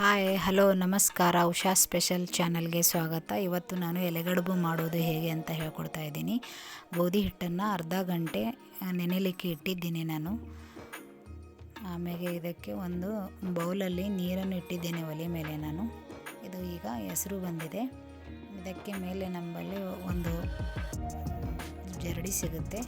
Hi, hello, ನಮಸ್ಕಾರ. Usha special ಚಾನಲ್ಗೆ ಸ್ವಾಗತ. ಇವತ್ತು ನಾನು ಎಲೆಗಡುಬು ಮಾಡೋದು ಹೇಗೆ ಅಂತ ಹೇಳ್ಕೊಡ್ತಾ ಇದ್ದೀನಿ. ಗೋಧಿ ಹಿಟ್ಟನ್ನು ಅರ್ಧ ಗಂಟೆ ನೆನೆಲಿಕ್ಕೆ ಇಟ್ಟಿದ್ದೀನಿ ನಾನು. ಆಮೇಲೆ ಇದಕ್ಕೆ ಒಂದು ಬೌಲಲ್ಲಿ ನೀರನ್ನು ಇಟ್ಟಿದ್ದೇನೆ ಒಲೆ ಮೇಲೆ ನಾನು. ಇದು ಈಗ ಹೆಸರು ಬಂದಿದೆ. ಇದಕ್ಕೆ ಮೇಲೆ ನಮ್ಮಲ್ಲಿ ಒಂದು ಜರಡಿ ಸಿಗುತ್ತೆ.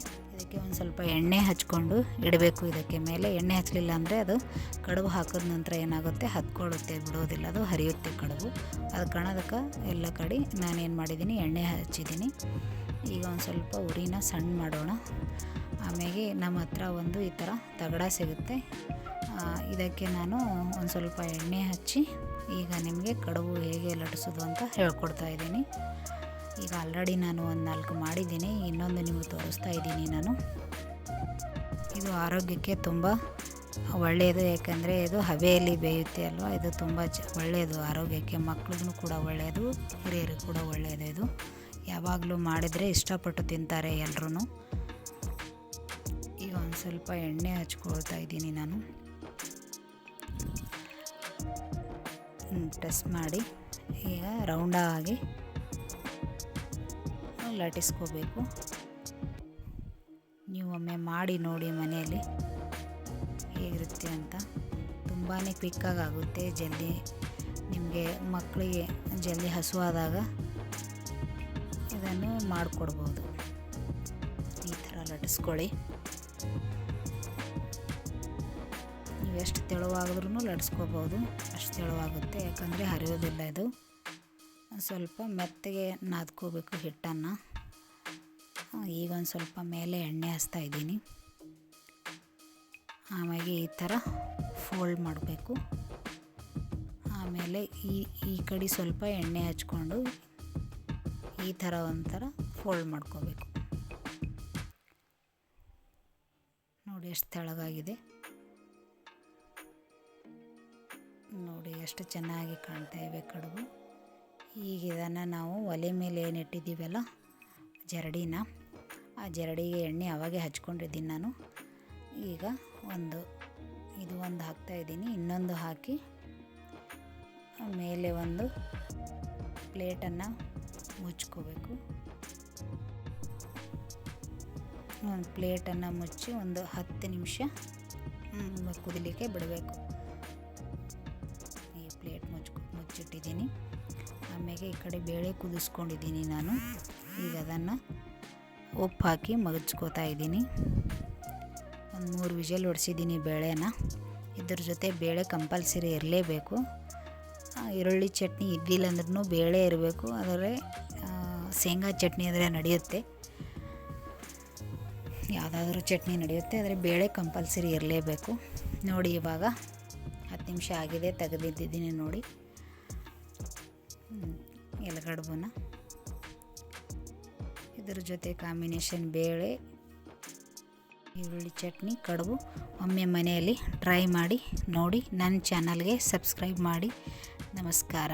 ಇದಕ್ಕೆ ಒಂದು ಸ್ವಲ್ಪ ಎಣ್ಣೆ ಹಚ್ಕೊಂಡು ಇಡಬೇಕು. ಇದಕ್ಕೆ ಮೇಲೆ ಎಣ್ಣೆ ಹಚ್ಚಲಿಲ್ಲ ಅಂದರೆ ಅದು ಕಡುಬು ಹಾಕಿದ ನಂತರ ಏನಾಗುತ್ತೆ? ಹತ್ಕೊಳ್ಳುತ್ತೆ, ಬಿಡೋದಿಲ್ಲ. ಅದು ಹರಿಯುತ್ತೆ ಕಡುಬು. ಅದು ಕಾಣೋದಕ್ಕೆ ಎಲ್ಲ ಕಡೆ ನಾನೇನು ಮಾಡಿದ್ದೀನಿ? ಎಣ್ಣೆ ಹಚ್ಚಿದ್ದೀನಿ. ಈಗ ಒಂದು ಸ್ವಲ್ಪ ಉರಿನ ಸಣ್ಣ ಮಾಡೋಣ. ಆಮೇಲೆ ನಮ್ಮ ಹತ್ರ ಒಂದು ಈ ಥರ ತಗಡ ಸಿಗುತ್ತೆ. ಇದಕ್ಕೆ ನಾನು ಒಂದು ಸ್ವಲ್ಪ ಎಣ್ಣೆ ಹಚ್ಚಿ ಈಗ ನಿಮಗೆ ಕಡುಬು ಹೇಗೆ ಲಟಿಸೋದು ಅಂತ ಹೇಳ್ಕೊಡ್ತಾ ಇದ್ದೀನಿ. ಈಗ ಆಲ್ರೆಡಿ ನಾನು ಒಂದು ನಾಲ್ಕು ಮಾಡಿದ್ದೀನಿ. ಇನ್ನೊಂದು ನಿಮಗೆ ತೋರಿಸ್ತಾ ಇದ್ದೀನಿ ನಾನು. ಇದು ಆರೋಗ್ಯಕ್ಕೆ ತುಂಬ ಒಳ್ಳೆಯದು ಯಾಕಂದರೆ ಇದು ಹವೆಯಲ್ಲಿ ಬೇಯುತ್ತೆ ಅಲ್ವಾ? ಇದು ತುಂಬ ಚ ಒಳ್ಳೆಯದು ಆರೋಗ್ಯಕ್ಕೆ ಮಕ್ಳಿಗೂ ಕೂಡ ಒಳ್ಳೆಯದು ಹಿರಿಯರಿಗೂ ಕೂಡ ಒಳ್ಳೆಯದು ಇದು. ಯಾವಾಗಲೂ ಮಾಡಿದರೆ ಇಷ್ಟಪಟ್ಟು ತಿಂತಾರೆ ಎಲ್ಲರೂ ಈಗ ಒಂದು ಸ್ವಲ್ಪ ಎಣ್ಣೆ ಹಚ್ಕೊಳ್ತಾ ಇದ್ದೀನಿ ನಾನು. ಟೆಸ್ಟ್ ಮಾಡಿ. ಈಗ ರೌಂಡಾಗಿ ಲಟ್ಟಿಸ್ಕೋಬೇಕು. ನೀವು ಒಮ್ಮೆ ಮಾಡಿ ನೋಡಿ ಮನೆಯಲ್ಲಿ ಹೇಗಿರುತ್ತೆ ಅಂತ. ತುಂಬಾ ಕ್ವಿಕ್ಕಾಗಿ ಆಗುತ್ತೆ ಜಲ್ದಿ ನಿಮಗೆ ಮಕ್ಕಳಿಗೆ ಜಲ್ದಿ ಹಸುವಾದಾಗ ಇದನ್ನು ಮಾಡಿಕೊಡ್ಬೋದು. ಈ ಥರ ಲಟ್ಟಿಸ್ಕೊಳ್ಳಿ. ನೀವೆಷ್ಟು ಎಷ್ಟು ತೆಳುವಾಗಿದ್ರೂ ಲಟ್ಸ್ಕೋಬೋದು ಅಷ್ಟು ತೆಳುವಾಗುತ್ತೆ, ಯಾಕಂದರೆ ಹರಿಯೋದಿಲ್ಲ ಇದು. ಸ್ವಲ್ಪ ಮೆತ್ತಗೆ ನಾದ್ಕೋಬೇಕು ಹಿಟ್ಟನ್ನು. ಈಗ ಒಂದು ಸ್ವಲ್ಪ ಮೇಲೆ ಎಣ್ಣೆ ಹಚ್ತಾ ಇದ್ದೀನಿ. ಆಮೇಲೆ ಈ ಥರ ಫೋಲ್ಡ್ ಮಾಡಬೇಕು. ಆಮೇಲೆ ಈ ಈ ಕಡೆ ಸ್ವಲ್ಪ ಎಣ್ಣೆ ಹಚ್ಕೊಂಡು ಈ ಥರ ಒಂಥರ ಫೋಲ್ಡ್ ಮಾಡ್ಕೋಬೇಕು. ನೋಡಿ ಎಷ್ಟು ತೆಳಗಾಗಿದೆ. ನೋಡಿ ಎಷ್ಟು ಚೆನ್ನಾಗಿ ಕಾಣ್ತಾ ಇವೆ ಕಡುಬು. ಈಗ ಇದನ್ನು ನಾವು ಒಲೆ ಮೇಲೆ ಏನು ಇಟ್ಟಿದ್ದೀವಲ್ಲ, ಜರಡಿನ, ಆ ಜರಡಿಗೆ ಎಣ್ಣೆ ಅವಾಗೆ ಹಚ್ಕೊಂಡಿದ್ದೀನಿ ನಾನು. ಈಗ ಒಂದು, ಇದು ಒಂದು ಹಾಕ್ತಾ ಇದ್ದೀನಿ. ಇನ್ನೊಂದು ಹಾಕಿ, ಮೇಲೆ ಒಂದು ಪ್ಲೇಟನ್ನು ಮುಚ್ಕೋಬೇಕು. ಒಂದು ಪ್ಲೇಟನ್ನು ಮುಚ್ಚಿ ಒಂದು ಹತ್ತು ನಿಮಿಷ ಕುದಿಲಿಕ್ಕೆ ಬಿಡಬೇಕು. ಈ ಪ್ಲೇಟ್ ಮುಚ್ಕೊ ಮುಚ್ಚಿಟ್ಟಿದ್ದೀನಿ. ಆಮೇಲೆ ಈ ಕಡೆ ಬೇಳೆ ಕುದಿಸ್ಕೊಂಡಿದ್ದೀನಿ ನಾನು. ಈಗ ಅದನ್ನು ಉಪ್ಪು ಹಾಕಿ ಮಗಚ್ಕೋತಾ ಇದ್ದೀನಿ. ಒಂದು ಮೂರು ವಿಷಲ್ ಹೊಡೆಸಿದ್ದೀನಿ ಬೇಳೆನ. ಇದ್ರ ಜೊತೆ ಬೇಳೆ ಕಂಪಲ್ಸರಿ ಇರಲೇಬೇಕು. ಈರುಳ್ಳಿ ಚಟ್ನಿ ಇದ್ದಿಲ್ಲ ಅಂದ್ರೂ ಬೇಳೆ ಇರಬೇಕು. ಆದರೆ ಶೇಂಗಾ ಚಟ್ನಿ ಅಂದರೆ ನಡೆಯುತ್ತೆ. ಯಾವುದಾದ್ರೂ ಚಟ್ನಿ ನಡೆಯುತ್ತೆ, ಆದರೆ ಬೇಳೆ ಕಂಪಲ್ಸರಿ ಇರಲೇಬೇಕು. ನೋಡಿ ಇವಾಗ ಹತ್ತು ನಿಮಿಷ ಆಗಿದೆ ತೆಗೆದಿದ್ದೀನಿ ನೋಡಿ. ಇದರ ಇದ್ರ ಜೊತೆ ಕಾಂಬಿನೇಷನ್ ಬೇಳೆ, ಈರುಳ್ಳಿ ಚಟ್ನಿ, ಕಡುಬು. ಒಮ್ಮೆ ಮನೆಯಲ್ಲಿ ಟ್ರೈ ಮಾಡಿ ನೋಡಿ. ನನ್ನ ಚಾನಲ್ಗೆ ಸಬ್ಸ್ಕ್ರೈಬ್ ಮಾಡಿ. ನಮಸ್ಕಾರ.